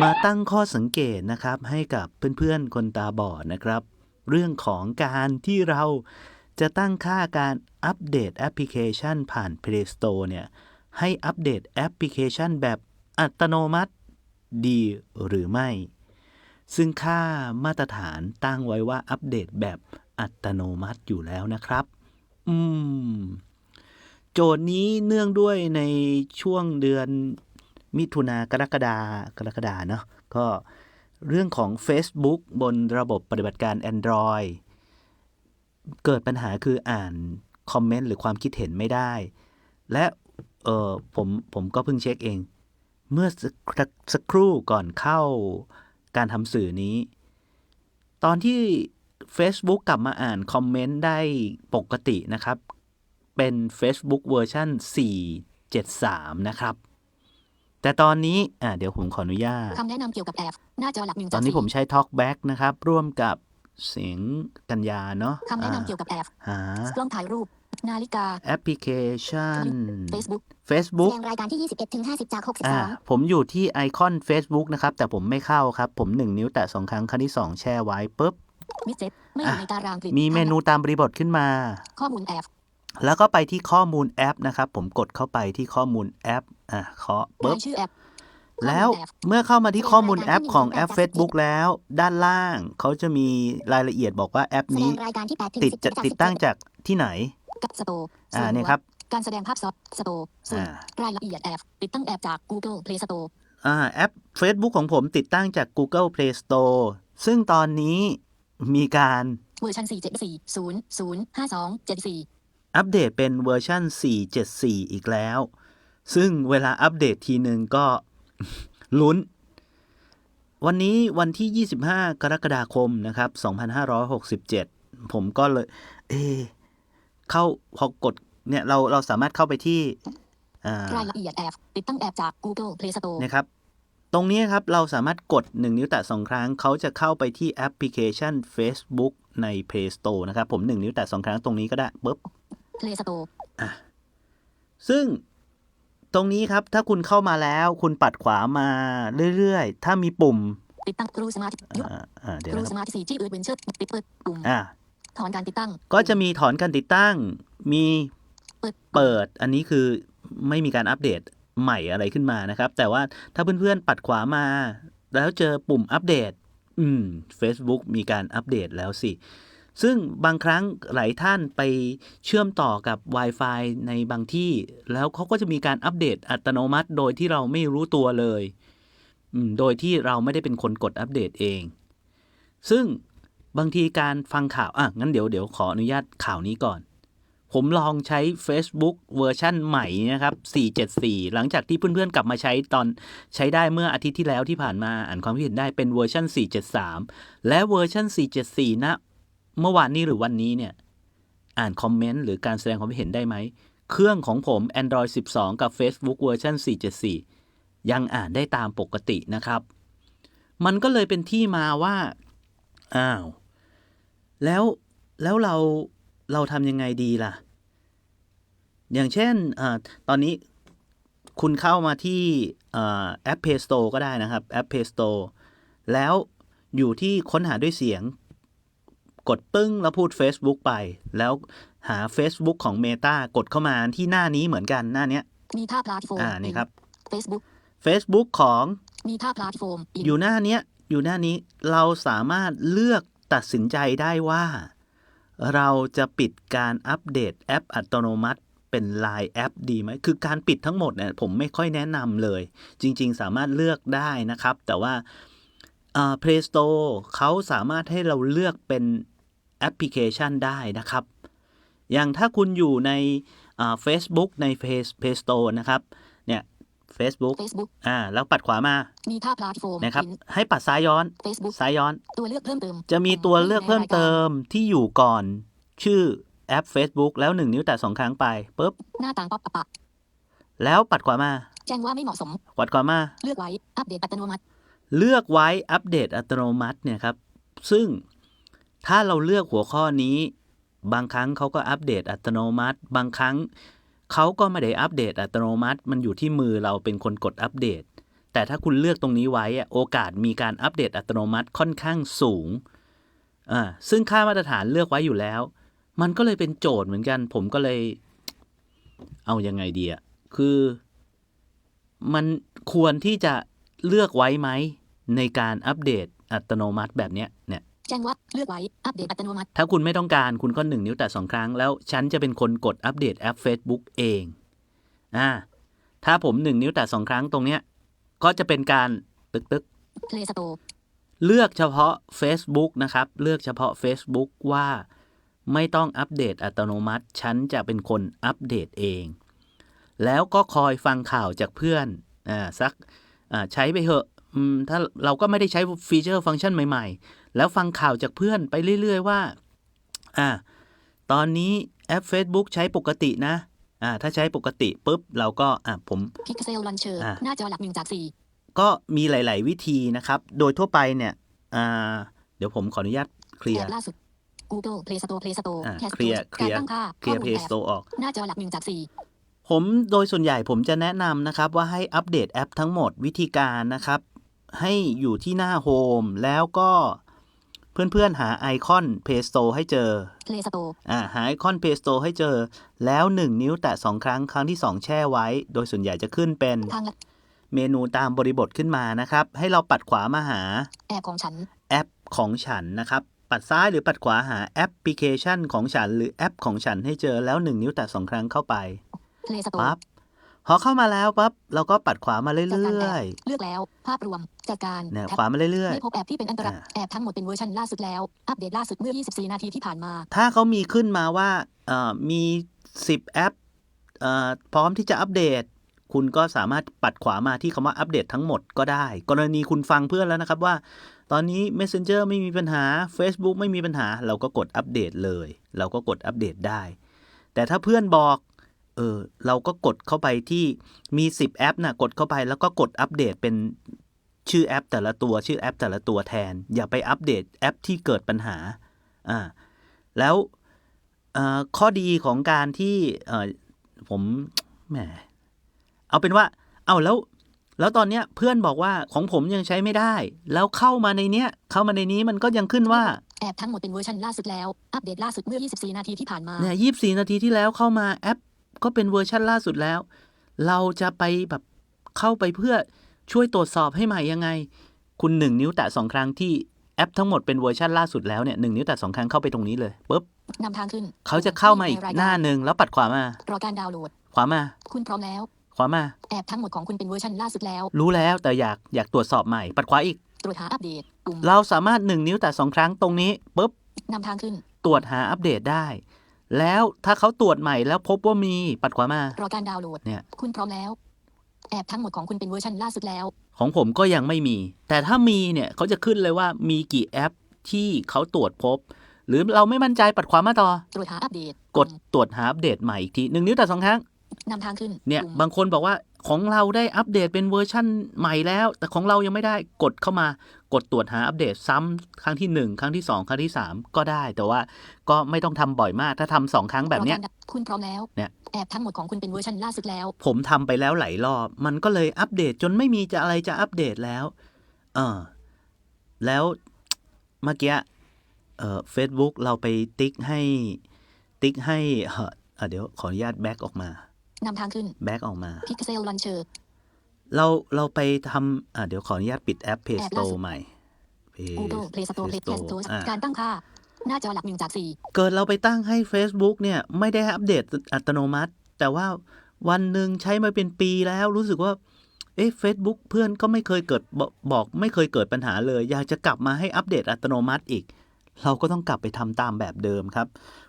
มาตั้งข้อสังเกตนะครับให้กับเพื่อนๆคนตาบอดนะครับ เรื่องของการที่เราจะตั้งค่าการอัปเดตแอปพลิเคชันผ่าน Play Store เนี่ยให้อัปเดตแอปพลิเคชันแบบอัตโนมัติดีหรือไม่ ซึ่งค่ามาตรฐานตั้งไว้ว่าอัปเดตแบบอัตโนมัติอยู่แล้วนะครับ อืม โจทย์นี้เนื่องด้วยในช่วงเดือน มิถุนากรกฎากรกฎาเนาะก็เรื่องของ Facebook บนระบบปฏิบัติการ Android เกิดปัญหาคืออ่านคอมเมนต์หรือความคิดเห็นไม่ได้ และเออผมผมก็เพิ่งเช็คเอง เมื่อสักสักสักครู่ก่อนเข้าการทำสื่อนี้ ตอนที่ Facebook กลับมาอ่านคอมเมนต์ได้ปกตินะครับ เป็น Facebook เวอร์ชัน473 นะครับ แต่ตอนนี้อ่าเดี๋ยวผมขออนุญาตคำแนะนำเกี่ยวกับแอปหน้าจอหลักหนึ่งตจาอกนนี้ผมใช้ Talkback นะครับ ร่วมกับเสียงกัญญาเนาะคำแนะนำเกี่ยวกับแอปอ่าหากล้องถ่ายรูป นาฬิกา แอปพลิเคชัน Facebook แส Facebook ดงรายการที่ 21ถึง50 จากอ่า62 ผมอยู่ที่ไอคอน Facebook นะครับ แต่ผมไม่เข้าครับ ผม 1 นิ้วแตะ2ครั้งครั้งที่ 2 แช่ไว้ปุ๊บมิดเจ็ตไม่อยู่ในตารางกลิ่นมีเมนูตามบริบทขึ้นมา ข้อมูลแอป แล้วก็ไปที่ข้อมูลแอปนะครับ ผมกดเข้าไปที่ข้อมูลแอปอะเคาะปุ๊บรายชื่อแอปแล้วข้อมูลแอปเมื่อเข้ามาที่ข้อมูลแอปของแอป Facebook แล้ว ด้านล่างเขาจะมีรายละเอียดบอกว่าแอปแสดนี้งรายการที่8ถึงติด10จะจากติดตั้ง17จากที่ไหนกับสโตร์อ่าเนี่ยครับ การแสดงภาพซอฟสโตร์ส่วนอ่ารายละเอียดแอปติดตั้งแอปจาก Google Play Store อ่าแอป Facebook ของผมติดตั้งจาก Google Play Store ซึ่งตอนนี้มีการเวอร์ชัน474 005274 อัปเดตเป็นเวอร์ชัน474 อีกแล้ว ซึ่งเวลาอัปเดตทีหนึ่งก็ลุ้น วันนี้วันที่ 25 กรกฎาคมนะครับ 2567 ผมก็เลย เอะเข้าพอกดเนี่ยเราเราสามารถเข้าไปที่อ่ารายละเอียดแอปติดตั้งแอปจาก Google Play Store นะครับ ตรงนี้ครับเราสามารถกด 1 นิ้วแตะ2ครั้ง เขาจะเข้าไปที่แอปพลิเคชัน Facebook ใน Play Store นะครับ ผม 1 นิ้วแตะ2ครั้งตรงนี้ก็ได้ปุ๊บ Play Store ซึ่งตรงนี้ครับถ้าคุณเข้ามาแล้วคุณปัดขวามาเรื่อยๆ ถ้ามีปุ่มติดตั้ง True Smart ยุคอ่าอ่าเดี๋ยว True นะครับ Smart 4ที่อื่นเวนเชอร์ติดเปิดปุ่มอ่าถอนการติดตั้ง ก็จะมีถอนการติดตั้ง มีเปิดเปิด อันนี้คือไม่มีการอัปเดตใหม่อะไรขึ้นมานะครับ แต่ว่าถ้าเพื่อนๆปัดขวามา แล้วเจอปุ่มอัปเดต อืม Facebook มีการอัปเดตแล้วสิ ซึ่งบางครั้งหลายท่านไปเชื่อมต่อกับ Wi-Fi ในบางที่ แล้วเขาก็จะมีการอัปเดตอัตโนมัติ โดยที่เราไม่รู้ตัวเลย โดยที่เราไม่ได้เป็นคนกดอัปเดตเอง ซึ่งบางทีการฟังข่าว อะ งั้นเดี๋ยวเดี๋ยวขออนุญาตข่าวนี้ก่อน ผมลองใช้ Facebook เวอร์ชั่นใหม่นะครับ 474 หลังจากที่เพื่อนๆ กลับมาใช้ตอนใช้ได้เมื่ออาทิตย์ที่แล้วที่ผ่านมา อ่านความคิดเห็นได้เป็นเวอร์ชัน473 และเวอร์ชัน474นะ เมื่อวานนี้หรือวันนี้เนี่ยอ่านคอมเมนต์หรือการแสดงความคิดเห็นได้ไหม เครื่องของผม Android 12 กับ Facebook เวอร์ชัน474ยังอ่านได้ตามปกตินะครับ มันก็เลยเป็นที่มาว่า อ้าว แล้วแล้วเราเราทำยังไงดีล่ะ อย่างเช่นอตอนนี้คุณเข้ามาที่แอป Play Store ก็ได้นะครับ แอป Play Store แล้วอยู่ที่ค้นหาด้วยเสียง กดปึ้งแล้วพูด Facebook ไป แล้วหา Facebook ของ Meta กดเข้ามาที่หน้านี้เหมือนกันหน้าเนี้ยมีท่าพลาตโฟมอ่านี่ครับ Facebook Facebook ของมีท่าพลาตโฟมอยู่หน้าเนี้ยอยู่หน้านี้เราสามารถเลือกตัดสินใจได้ว่า เราจะปิดการอัปเดตแอปอัตโนมัติเป็น Line แอปดีไหม คือการปิดทั้งหมดเนี่ยผมไม่ค่อยแนะนำเลย จริง ๆ สามารถเลือกได้นะครับ แต่ว่าอ่า Play Store เขาสามารถให้เราเลือกเป็น แอปพลิเคชันได้นะครับ อย่างถ้าคุณอยู่ในอ่า Facebook ใน Play Play Store นะครับเนี่ย Facebook Facebook อ่าแล้วปัดขวามามีท่าพลาตโฟมนะครับ ให้ปัดซ้ายย้อน Facebook ซ้ายย้อน ตัวเลือกเพิ่มเติม จะมีตัวเลือกเพิ่มเติมที่อยู่ก่อนชื่อแอป Facebook แล้วหนึ่งนิ้วแตะสองครั้งไปปุ๊บหน้าต่างป๊อปอัพแล้วปัดขวามา แจ้งว่าไม่เหมาะสมปัดขวามา เลือกไว้อัปเดตอัตโนมัติ เลือกไว้อัปเดตอัตโนมัติเนี่ยครับ ซึ่ง ถ้าเราเลือกหัวข้อนี้ บางครั้งเขาก็อัปเดตอัตโนมัติ บางครั้งเขาก็ไม่ได้อัปเดตอัตโนมัติ มันอยู่ที่มือเราเป็นคนกดอัปเดต แต่ถ้าคุณเลือกตรงนี้ไว้อะโอกาสมีการอัปเดตอัตโนมัติค่อนข้างสูงอ่าซึ่งค่ามาตรฐานเลือกไว้อยู่แล้ว มันก็เลยเป็นโจทย์เหมือนกัน ผมก็เลย เอายังไงดีอะคือ มันควรที่จะเลือกไว้ไหมในการอัปเดตอัตโนมัติแบบเนี้ยเนี่ย จ้งว่าเลือกไว้อัปเดตอัตโนมัติ ถ้าคุณไม่ต้องการคุณก็หนึ่งนิ้วแต่สองครั้งแล้วฉันจะเป็นคนกดอัปเดตแอป Facebook เองอ่าถ้าผมหนึ่งนิ้วแต่สองครั้งตรงเนี้ยก็จะเป็นการตึกตึก Play Store ๆเลือกเฉพาะ Facebook นะครับ เลือกเฉพาะ Facebook ว่าไม่ต้องอัปเดตอัตโนมัติ ฉันจะเป็นคนอัปเดตเอง แล้วก็คอยฟังข่าวจากเพื่อนอ่าสักอ่าใช้ไปเหอะอืม ถ้าเราก็ไม่ได้ใช้ฟีเจอร์ฟังก์ชันใหม่ ๆ แล้วฟังข่าวจากเพื่อนไปเรื่อย ๆ ว่า อ่า ตอนนี้แอป Facebook ใช้ปกตินะ อ่า ถ้าใช้ปกติปุ๊บ เราก็ อ่าผม Pixel Launcher อะหน้าจอหลักหนึ่งจากสี่ก็มีหลาย ๆ วิธีนะครับ โดยทั่วไปเนี่ย อ่า เดี๋ยวผมขออนุญาตเคลียแอร์ปล่าสุด Google Play Store Play Store อะ Cast เคลียร์ Store เคลียร์การตั้งค่าเคลียร์ข้อมู Play แอป Store ออก หน้าจอหลักหนึ่งจากสี่ผมโดยส่วนใหญ่ผมจะแนะนำนะครับว่าให้อัปเดตแอปทั้งหมดวิธีการนะครับ ให้อยู่ที่หน้าโฮมแล้วก็เพื่อนๆหาไอคอน Play Store ให้เจอ Play Store อ่าหาไอคอน Play Store ให้เจอ แล้ว 1 นิ้วแตะ 2 ครั้งครั้งที่ 2 แช่ไว้ โดยส่วนใหญ่จะขึ้นเป็นทางลัดเมนูตามบริบทขึ้นมานะครับ ให้เราปัดขวามาหา แอปของฉัน แอปของฉันนะครับ ปัดซ้ายหรือปัดขวาหาแอปพลิเคชันของฉัน หรือแอปของฉันให้เจอแล้ว 1 นิ้วแตะ 2 ครั้งเข้าไป Play Store ปั๊บ พอเข้ามาแล้วปั๊บเราก็ปัดขวามาเรื่จัดการแออยปเลือกแล้ว ภาพรวมจัดการๆเนี่ยแท็บขวามาเรื่อยไม่พบแอปที่เป็นอันตรายอ่าแอปทั้งหมดเป็นเวอร์ชันล่าสุดแล้ว อัปเดตล่าสุดเมื่อ 24 นาทีที่ผ่านมาๆถ้าเขามีขึ้นมาว่าเอ่อมี 10 แอปเอ่อพร้อมที่จะอัปเดต คุณก็สามารถปัดขวามาที่คำว่าอัปเดตทั้งหมดก็ได้ กรณีคุณฟังเพื่อนแล้วนะครับว่า ตอนนี้ Messenger ไม่มีปัญหา Facebook ไม่มีปัญหา เราก็กดอัปเดตเลย เราก็กดอัปเดตได้ แต่ถ้าเพื่อนบอก เออเราก็กดเข้าไปที่มี 10 แอปนะกดเข้าไปแล้วก็กดอัปเดตเป็นชื่อแอปแต่ละตัวชื่อแอปแต่ละตัวแทน อย่าไปอัปเดตแอปที่เกิดปัญหาอ่าแล้วเอ่อข้อดีของการที่เอ่อผมแหมเอาเป็นว่า เอาแล้ว แล้วตอนเนี้ยเพื่อนบอกว่าของผมยังใช้ไม่ได้ แล้วเข้ามาในเนี้ย เข้ามาในนี้มันก็ยังขึ้นว่า แอปทั้งหมดเป็นเวอร์ชันล่าสุดแล้ว อัปเดตล่าสุดเมื่อ 24 นาทีที่ผ่านมาเนี่ยยี่สี่นาทีที่แล้วเข้ามาแอป ก็เป็นเวอร์ชันล่าสุดแล้ว เราจะไปแบบเข้าไปเพื่อช่วยตรวจสอบให้ใหม่ยังไง คุณหนึ่งนิ้วแตะสองครั้งที่แอปทั้งหมดเป็นเวอร์ชันล่าสุดแล้วเนี่ยหนึ่งนิ้วแตะสองครั้งเข้าไปตรงนี้เลยปุ๊บนำทางขึ้น เขาจะเข้ามาอีกในรยหน้าหนึ่งแล้วปัดขวามา รอการดาวน์โหลด ขวามา คุณพร้อมแล้ว ขวามา แอปทั้งหมดของคุณเป็นเวอร์ชันล่าสุดแล้ว รู้แล้วแต่อยากอยากตรวจสอบใหม่ ปัดขวาอีก ตรวจหาอัปเดตปุ่มเราสามารถหนึ่งนิ้วแตะสองครั้งตรงนี้ปุ๊บนำทางขึ้น ตรวจหาอัปเดตได้ แล้วถ้าเขาตรวจใหม่แล้วพบว่ามีปัดขวามารอการดาวน์โหลดเนี่ยคุณพร้อมแล้ว แอปทั้งหมดของคุณเป็นเวอร์ชันล่าสุดแล้ว ของผมก็ยังไม่มี แต่ถ้ามีเนี่ยเขาจะขึ้นเลยว่ามีกี่แอปที่เขาตรวจพบ หรือเราไม่มั่นใจปัดขวามาต่อ ตรวจหาอัปเดต กดตรวจหาอัปเดตใหม่อีกทีหนึ่งนิ้วแต่สองครั้งนำทางขึ้นเนี่ยปุ่มบางคนบอกว่าของเราได้อัปเดตเป็นเวอร์ชั่นใหม่แล้ว แต่ของเรายังไม่ได้กดเข้ามา กดตรวจหาอัปเดตซ้ำครั้งที่หนึ่งครั้งที่สองครั้งที่สามก็ได้แต่ว่าก็ไม่ต้องทำบ่อยมาก ถ้าทำสองครั้งแบบเนี้ยรอการดคุณพร้อมแล้วเนี่ยแอปทั้งหมดของคุณเป็นเวอร์ชันล่าสุดแล้ว ผมทำไปแล้วหลายรอบ มันก็เลยอัปเดตจนไม่มีจะอะไรจะอัปเดตแล้ว เออแล้วเมื่อกี้เอ่อ Facebook เราไปติ๊กให้ติ๊กให้เอ่อเอ่อเดี๋ยวขออนุญาตแบ็กออกมานำทางขึ้นแบ็กออกมา Pixel Launcher เราเราไปทำอ่าเดี๋ยวขออนุญาตปิดแอป Play แอปล่า Store สุด ใหม่ Play Google Play Store Play Play Store Store อะการตั้งค่า หน้าจอหลักหนึ่งจากสี่เกิดเราไปตั้งให้ Facebook เนี่ย ไม่ได้อัปเดตอัตโนมัติ แต่ว่าวันหนึ่งใช้มาเป็นปีแล้วรู้สึกว่า เอ๊ะ Facebook เพื่อนก็ไม่เคยเกิดบอกบอกไม่เคยเกิดปัญหาเลย อยากจะกลับมาให้อัปเดตอัตโนมัติอีก เราก็ต้องกลับไปทำตามแบบเดิมครับ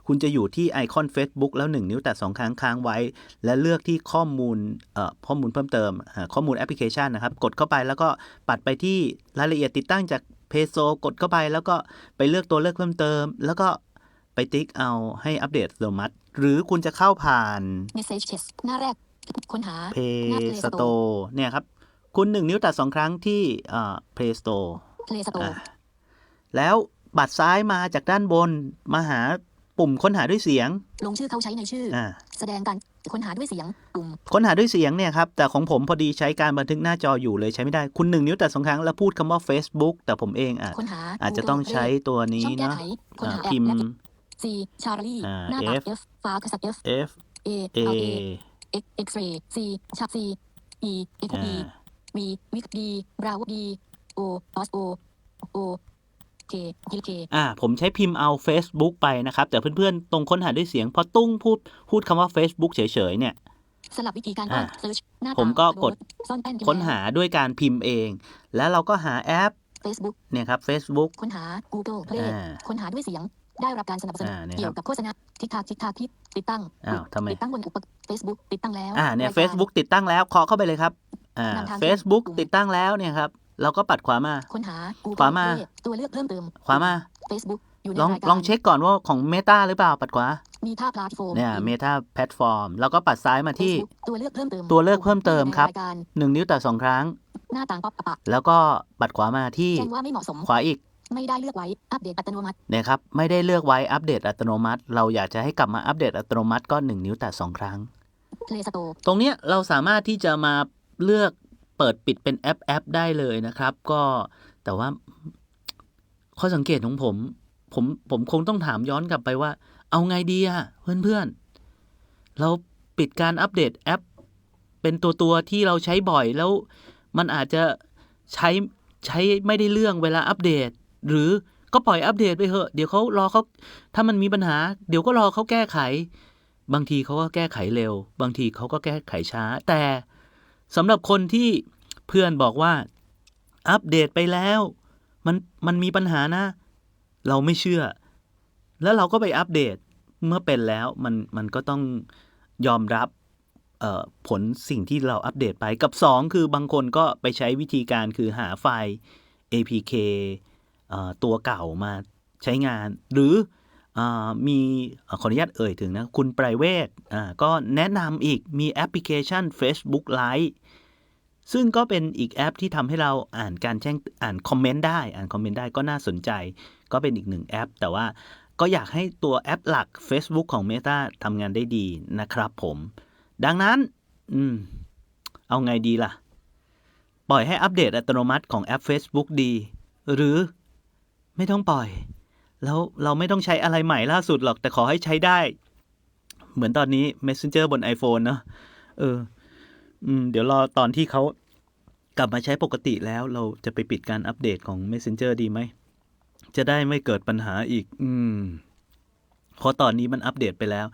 คุณจะอยู่ที่ไอคอน Facebook แล้ว 1 นิ้วแต่ 2 ครั้งค้างไว้ และเลือกที่ข้อมูลเอ่อข้อมูลเพิ่มเติมอ่าข้อมูลแอปพลิเคชันนะครับ กดเข้าไปแล้วก็ปัดไปที่รายละเอียดติดตั้งจากเพโซกดเข้าไปแล้วก็ไปเลือกตัวเลือกเพิ่มเติม แล้วก็ไปติ๊กเอาให้อัปเดตอัตโนมัติ หรือคุณจะเข้าผ่าน Message Chest หน้าแรกค้นหา Play หน้า Play Store Store เนี่ยครับ คุณหนึ่งนิ้วแต่สองครั้งที่เอ่อ Play Store Play Store อะแล้วบัตรซ้ายมาจากด้านบนมาหา ปุ่มค้นหาด้วยเสียง ลงชื่อเขาใช้ในชื่อออ่าแสดงการค้นหาด้วยเสียงปุ่มค้นหาด้วยเสียงเนี่ยครับ แต่ของผมพอดีใช้การบันทึกหน้าจออยู่เลยใช้ไม่ได้ คุณหนึ่งนิ้วแต่สองครั้งแล้วพูดคำว่า Facebook แต่ผมเองอาจค้นหาอาจจะต้องใช้ตัวนี้ช่องแก้เนาะไขค้นอ่าหาแอพิปมและพ์ C ชาร์ลีอ่าหน้าตา F F ฟ้ากษัตริย์ F F A A L A X X ray C ชา C E X อ่า B V วิก D บราว D O S O O K K K อ่าผมใช้พิมพ์เอา Facebook ไปนะครับ แต่เพื่อนๆ ตรงค้นหาด้วยเสียงพอตุ้งพูดพูดคำว่า Facebook เฉยๆเนี่ยสลับวิธีการอ่าเซิร์ชหน้าผมก็กดซ่อนแป้นค้นหาด้วยการพิมพ์เอง แล้วเราก็หาแอปเฟซบุ๊กเนี่ยครับ Facebook ค้นหา Google Play อ่าค้นหาด้วยเสียงได้รับการสนับสนุนอ่าเนี่ยครับเกี่ยวกับโฆษณาทิกทากทิกทากทิปติดตั้งอ้าวทำไมติดตั้งบนอุปกรณ์ Facebook ติดตั้งแล้วอ่าเนี่ยรายการ Facebook ติดตั้งแล้วเคาะเข้าไปเลยครับอ่านำทาง Facebook ปุ่มติดตั้งแล้วเนี่ยครับ เราก็ปัดขวามาค้นหา Google ขวามา Play ตัวเลือกเพิ่มเติมขวามา Facebook อยู่ในลองรายการลองเช็คก่อนว่าของ Meta หรือเปล่าปัดขวามีท่าพลาตฟอร์มเนี่ย Meta Platform แล้วก็ปัดซ้ายมาที่ Facebook ตัวเลือกเพิ่มเติมตัวเลือกเพิ่มเติมครับอยู่ในายการหนึ่งนิ้วแต่สองครั้ง หน้าต่างป๊อปอัพแล้วก็ปัดขวามาที่แจ้งว่าไม่เหมาะสมขวาอีก ไม่ได้เลือกไว้อัปเดตอัตโนมัติเนี่ยครับไม่ได้เลือกไว้อัปเดตอัตโนมัติ เราอยากจะให้กลับมาอัปเดตอัตโนมัติก็1นิ้วแต่2ครั้ง Play Store ตรงเนี้ยเราสามารถที่จะมาเลือกเปิดปิดเป็นแอปแอปได้เลยนะครับ ก็แต่ว่าข้อสังเกตของผม ผมผมคงต้องถามย้อนกลับไปว่า เอาไงดีอะเพื่อนเพื่อนเราปิดการอัปเดตแอป เป็นตัวตัวที่เราใช้บ่อยแล้ว มันอาจจะใช้ใช้ไม่ได้เรื่องเวลาอัปเดต หรือก็ปล่อยอัปเดตไปเถอะ เดี๋ยวเขารอเขาถ้ามันมีปัญหา เดี๋ยวก็รอเขาแก้ไข บางทีเขาก็แก้ไขเร็ว บางทีเขาก็แก้ไขช้า แต่ สำหรับคนที่เพื่อนบอกว่า อัปเดตไปแล้ว มันมันมีปัญหานะ เราไม่เชื่อ แล้วเราก็ไปอัปเดตเมื่อเป็นแล้วมันมันก็ต้องยอมรับผลสิ่งที่เราอัปเดตไปกับ 2 คือบางคนก็ไปใช้วิธีการคือหาไฟล์ APK ตัวเก่ามาใช้งาน หรือ มีขออนุญาตเอ่ยถึงนะ คุณไพรเวทก็แนะนำอีกมีแอปพลิเคชัน Facebook Lite ซึ่งก็เป็นอีกแอปที่ทำให้เราอ่านการแจ้งอ่านคอมเมนต์ได้ อ่านคอมเมนต์ได้ก็น่าสนใจ ก็เป็นอีกหนึ่งแอป แต่ว่าก็อยากให้ตัวแอปหลัก Facebook ของ Meta ทำงานได้ดีนะครับผม ดังนั้น อืม เอาไงดีล่ะ ปล่อยให้อัปเดตอัตโนมัติของแอป Facebook ดี หรือไม่ต้องปล่อย แล้วเราไม่ต้องใช้อะไรใหม่ล่าสุดหรอก แต่ขอให้ใช้ได้ เหมือนตอนนี้ Messenger บน iPhone เนาะเออ อืม เดี๋ยวรอตอนที่เขากลับมาใช้ปกติแล้ว เราจะไปปิดการอัปเดตของ Messenger ดีไหม จะได้ไม่เกิดปัญหาอีก อืมเพราะตอนนี้มันอัปเดตไปแล้ว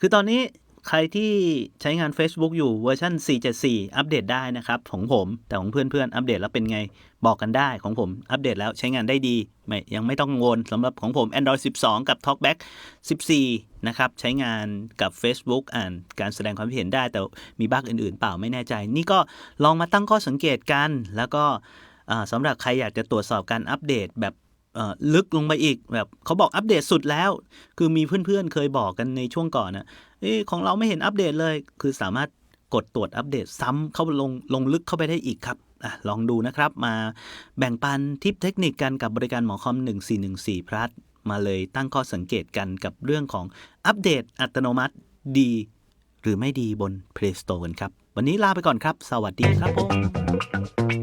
คือตอนนี้ ใครที่ใช้งาน Facebook อยู่เวอร์ชัน4.74อัปเดตได้นะครับของผม แต่ของเพื่อนๆ อัปเดตแล้วเป็นไงบอกกันได้ของผมอัปเดตแล้วใช้งานได้ดีไม่ยังไม่ต้องกังวลสำหรับของผม Android 12 กับ TalkBack 14 นะครับ ใช้งานกับ Facebook อ่านการแสดงความคิดเห็นได้ แต่มีบั๊กอื่นๆ เปล่าไม่แน่ใจ นี่ก็ลองมาตั้งข้อสังเกตกัน แล้วก็สำหรับใครอยากจะตรวจสอบการอัปเดตแบบลึกลงไปอีกแบบเขาบอกอัปเดตสุดแล้ว คือมีเพื่อนๆ เคยบอกกันในช่วงก่อนนะ เอ้ของเราไม่เห็นอัปเดตเลย คือสามารถกดตรวจอัปเดตซ้ำเข้าลงลงลึกเข้าไปได้อีกครับอลองดูนะครับมาแบ่งปันทิปเทคนิคกันกับบริการหมอคอม 1414พลัสมาเลยตั้งข้อสังเกตกันกับเรื่องของอัปเดตอัตโนมัติดี หรือไม่ดีบน Play Store กันครับ วันนี้ลาไปก่อนครับ สวัสดีครับผม